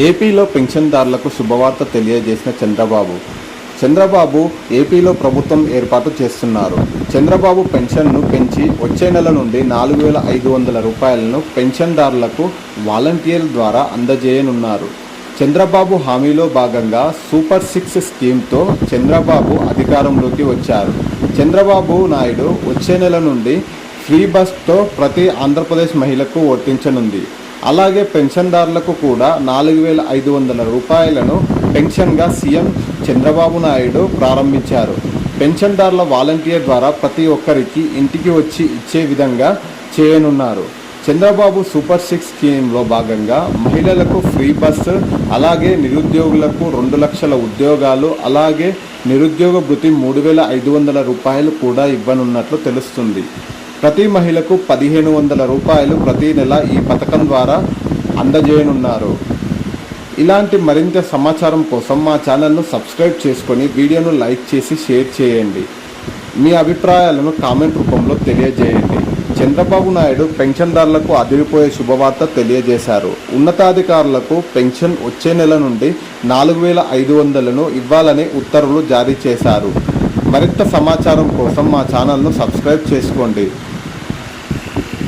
ఏపీలో పెన్షన్దారులకు శుభవార్త తెలియజేసిన చంద్రబాబు. చంద్రబాబు ఏపీలో ప్రభుత్వం ఏర్పాటు చేస్తున్నారు. చంద్రబాబు పెన్షన్ను పెంచి వచ్చే నెల నుండి నాలుగు వేల ఐదు వందల రూపాయలను పెన్షన్దారులకు వాలంటీర్ ద్వారా అందజేయనున్నారు. చంద్రబాబు హామీలో భాగంగా సూపర్ సిక్స్ స్కీమ్తో చంద్రబాబు అధికారంలోకి వచ్చారు. చంద్రబాబు నాయుడు వచ్చే నెల నుండి ఫ్రీ బస్తో ప్రతి ఆంధ్రప్రదేశ్ మహిళకు వర్తించనుంది. అలాగే పెన్షన్దారులకు కూడా నాలుగు వేల ఐదు వందల రూపాయలను పెన్షన్గా సీఎం చంద్రబాబు నాయుడు ప్రారంభించారు. పెన్షన్దారుల వాలంటీర్ ద్వారా ప్రతి ఒక్కరికి ఇంటికి వచ్చి ఇచ్చే విధంగా చేయనున్నారు. చంద్రబాబు సూపర్ సిక్స్ స్కీమ్లో భాగంగా మహిళలకు ఫ్రీ బస్సు అలాగే నిరుద్యోగులకు రెండు లక్షల ఉద్యోగాలు అలాగే నిరుద్యోగ భృతి మూడు వేల ఐదు వందల రూపాయలు కూడా ఇవ్వనున్నట్లు తెలుస్తుంది. ప్రతి మహిళకు పదిహేను వందల రూపాయలు ప్రతి నెల ఈ పథకం ద్వారా అందజేయనున్నారు. ఇలాంటి మరింత సమాచారం కోసం మా ఛానల్ను సబ్స్క్రైబ్ చేసుకొని వీడియోను లైక్ చేసి షేర్ చేయండి. మీ అభిప్రాయాలను కామెంట్ రూపంలో తెలియజేయండి. చంద్రబాబు నాయుడు పెన్షన్దారులకు అదిరిపోయే శుభవార్త తెలియజేశారు. ఉన్నతాధికారులకు పెన్షన్ వచ్చే నెల నుండి నాలుగు వేల ఐదు వందలను ఇవ్వాలని ఉత్తర్వులు జారీ చేశారు. మరింత సమాచారం కోసం మా ఛానల్ను సబ్స్క్రైబ్ చేసుకోండి.